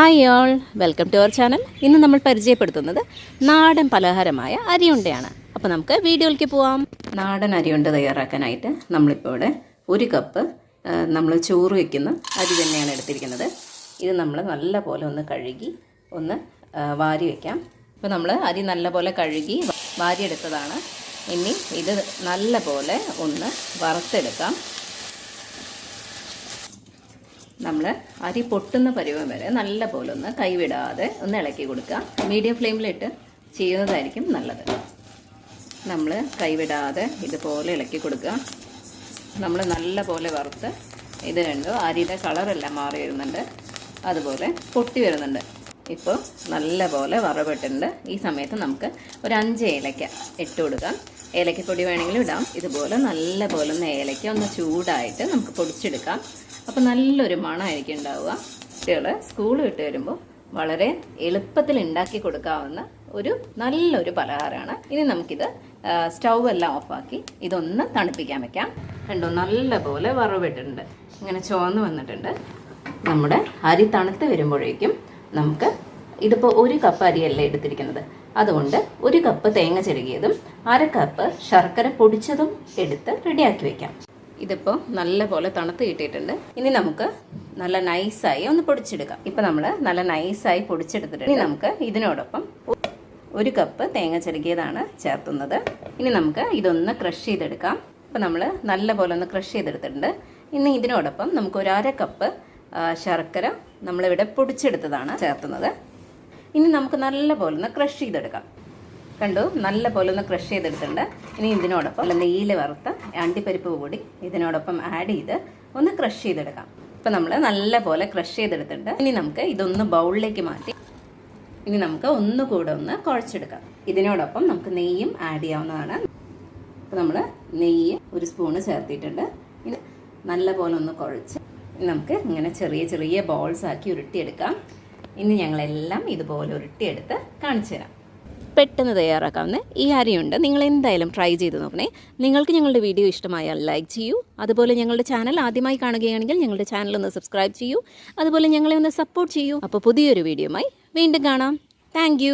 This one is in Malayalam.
Hi all welcome to our channel ഇന്ന് നമ്മൾ പരിചയപ്പെടുത്തുന്നത് നാടൻ പലഹാരമായ അരിയുണ്ടയാണ്. അപ്പോൾ നമുക്ക് വീഡിയോയിലേക്ക് പോവാം. നാടൻ അരിയുണ്ട തയ്യാറാക്കാനായിട്ട് നമ്മളിപ്പോൾ ഇവിടെ ഒരു കപ്പ് നമ്മൾ ചോറ് വയ്ക്കുന്ന അരി തന്നെയാണ് എടുത്തിരിക്കുന്നത്. ഇത് നമ്മൾ നല്ല പോലെ ഒന്ന് കഴുകി ഒന്ന് വാരി വയ്ക്കാം ഇപ്പോൾ നമ്മൾ അരി നല്ല പോലെ കഴുകി വാരിയെടുത്തതാണ്. ഇനി ഇത് നല്ല പോലെ ഒന്ന് വറുത്തെടുക്കാം. നമ്മൾ അരി പൊട്ടുന്ന പരുവം വരെ നല്ല പോലെ ഒന്ന് കൈവിടാതെ ഒന്ന് ഇളക്കി കൊടുക്കുക. മീഡിയം ഫ്ലെയിമിലിട്ട് ചെയ്യുന്നതായിരിക്കും നല്ലത്. നമ്മൾ കൈവിടാതെ ഇതുപോലെ ഇളക്കി കൊടുക്കുക. നമ്മൾ നല്ല പോലെ വറുത്ത് ഇത് രണ്ടും അരിയുടെ കളറെല്ലാം മാറി വരുന്നുണ്ട്. അതുപോലെ പൊട്ടി വരുന്നുണ്ട്. ഇപ്പോൾ നല്ല പോലെ വറവിട്ടുണ്ട്. ഈ സമയത്ത് നമുക്ക് ഒരു അഞ്ച് ഏലക്ക ഇട്ട് കൊടുക്കാം. ഏലക്കപ്പൊടി വേണമെങ്കിലും ഇടാം. ഇതുപോലെ നല്ല പോലെ ഒന്ന് ഏലക്ക ഒന്ന് ചൂടായിട്ട് നമുക്ക് പൊടിച്ചെടുക്കാം. അപ്പോൾ നല്ലൊരു മണമായിരിക്കും ഉണ്ടാവുക. കുട്ടികൾ സ്കൂൾ വിട്ട് വരുമ്പോൾ വളരെ എളുപ്പത്തിൽ ഉണ്ടാക്കി കൊടുക്കാവുന്ന ഒരു നല്ലൊരു പലഹാരമാണ്. ഇനി നമുക്കിത് സ്റ്റൗ എല്ലാം ഓഫാക്കി ഇതൊന്ന് തണുപ്പിക്കാൻ വെക്കാം. കണ്ടോ നല്ല പോലെ വറവിട്ടുണ്ട്. ഇങ്ങനെ ചുവന്ന് വന്നിട്ടുണ്ട്. നമ്മുടെ അരി തണുത്ത് വരുമ്പോഴേക്കും നമുക്ക് ഇതിപ്പോൾ ഒരു കപ്പ് അരിയല്ല എടുത്തിരിക്കുന്നത്. അതുകൊണ്ട് ഒരു കപ്പ് തേങ്ങ ചെരുകിയതും അര കപ്പ് ശർക്കര പൊടിച്ചതും എടുത്ത് റെഡിയാക്കി വെക്കാം. ഇതിപ്പോൾ നല്ല പോലെ തണുത്ത് കിട്ടിയിട്ടുണ്ട്. ഇനി നമുക്ക് നല്ല നൈസായി ഒന്ന് പൊടിച്ചെടുക്കാം. ഇപ്പം നമ്മൾ നല്ല നൈസായി പൊടിച്ചെടുത്തിട്ടുണ്ട്. ഇനി നമുക്ക് ഇതിനോടൊപ്പം ഒരു കപ്പ് തേങ്ങ ചിരകിയതാണ് ചേർത്തുന്നത്. ഇനി നമുക്ക് ഇതൊന്ന് ക്രഷ് ചെയ്തെടുക്കാം. ഇപ്പം നമ്മൾ നല്ല പോലെ ഒന്ന് ക്രഷ് ചെയ്തെടുത്തിട്ടുണ്ട്. ഇനി ഇതിനോടൊപ്പം നമുക്ക് ഒരു അര കപ്പ് ശർക്കര നമ്മളിവിടെ പൊടിച്ചെടുത്തതാണ് ചേർത്തുന്നത്. ഇനി നമുക്ക് നല്ല പോലെ ഒന്ന് ക്രഷ് ചെയ്തെടുക്കാം. കണ്ടു? നല്ല പോലെ ഒന്ന് ക്രഷ് ചെയ്തെടുത്തിട്ടുണ്ട്. ഇനി ഇതിനോടൊപ്പം നല്ല നെയ്യിൽ വറുത്ത അണ്ടിപ്പരിപ്പ് കൂടി ഇതിനോടൊപ്പം ആഡ് ചെയ്ത് ഒന്ന് ക്രഷ് ചെയ്തെടുക്കാം. ഇപ്പം നമ്മൾ നല്ല പോലെ ക്രഷ് ചെയ്തെടുത്തിട്ടുണ്ട്. ഇനി നമുക്ക് ഇതൊന്ന് ബൗളിലേക്ക് മാറ്റി. ഇനി നമുക്ക് ഒന്നുകൂടെ ഒന്ന് കുഴച്ചെടുക്കാം. ഇതിനോടൊപ്പം നമുക്ക് നെയ്യും ആഡ് ചെയ്യാവുന്നതാണ്. അപ്പോൾ നമ്മൾ നെയ്യ് ഒരു സ്പൂണ് ചേർത്തിട്ടുണ്ട്. ഇനി നല്ല പോലെ ഒന്ന് കുഴച്ച് നമുക്ക് ഇങ്ങനെ ചെറിയ ചെറിയ ബോൾസ് ആക്കി ഉരുട്ടിയെടുക്കാം. ഇനി ഞങ്ങളെല്ലാം ഇതുപോലെ ഉരുട്ടിയെടുത്ത് കാണിച്ചു തരാം പെട്ടെന്ന് തയ്യാറാക്കാവുന്ന ഈ അരിയുണ്ട്. നിങ്ങൾ എന്തായാലും ട്രൈ ചെയ്ത് നോക്കണേ. നിങ്ങൾക്ക് ഞങ്ങളുടെ വീഡിയോ ഇഷ്ടമായാൽ ലൈക്ക് ചെയ്യൂ. അതുപോലെ ഞങ്ങളുടെ ചാനൽ ആദ്യമായി കാണുകയാണെങ്കിൽ ഞങ്ങളുടെ ചാനൽ ഒന്ന് സബ്സ്ക്രൈബ് ചെയ്യൂ. അതുപോലെ ഞങ്ങളെ ഒന്ന് സപ്പോർട്ട് ചെയ്യൂ. അപ്പോൾ പുതിയൊരു വീഡിയോമായി വീണ്ടും കാണാം. താങ്ക്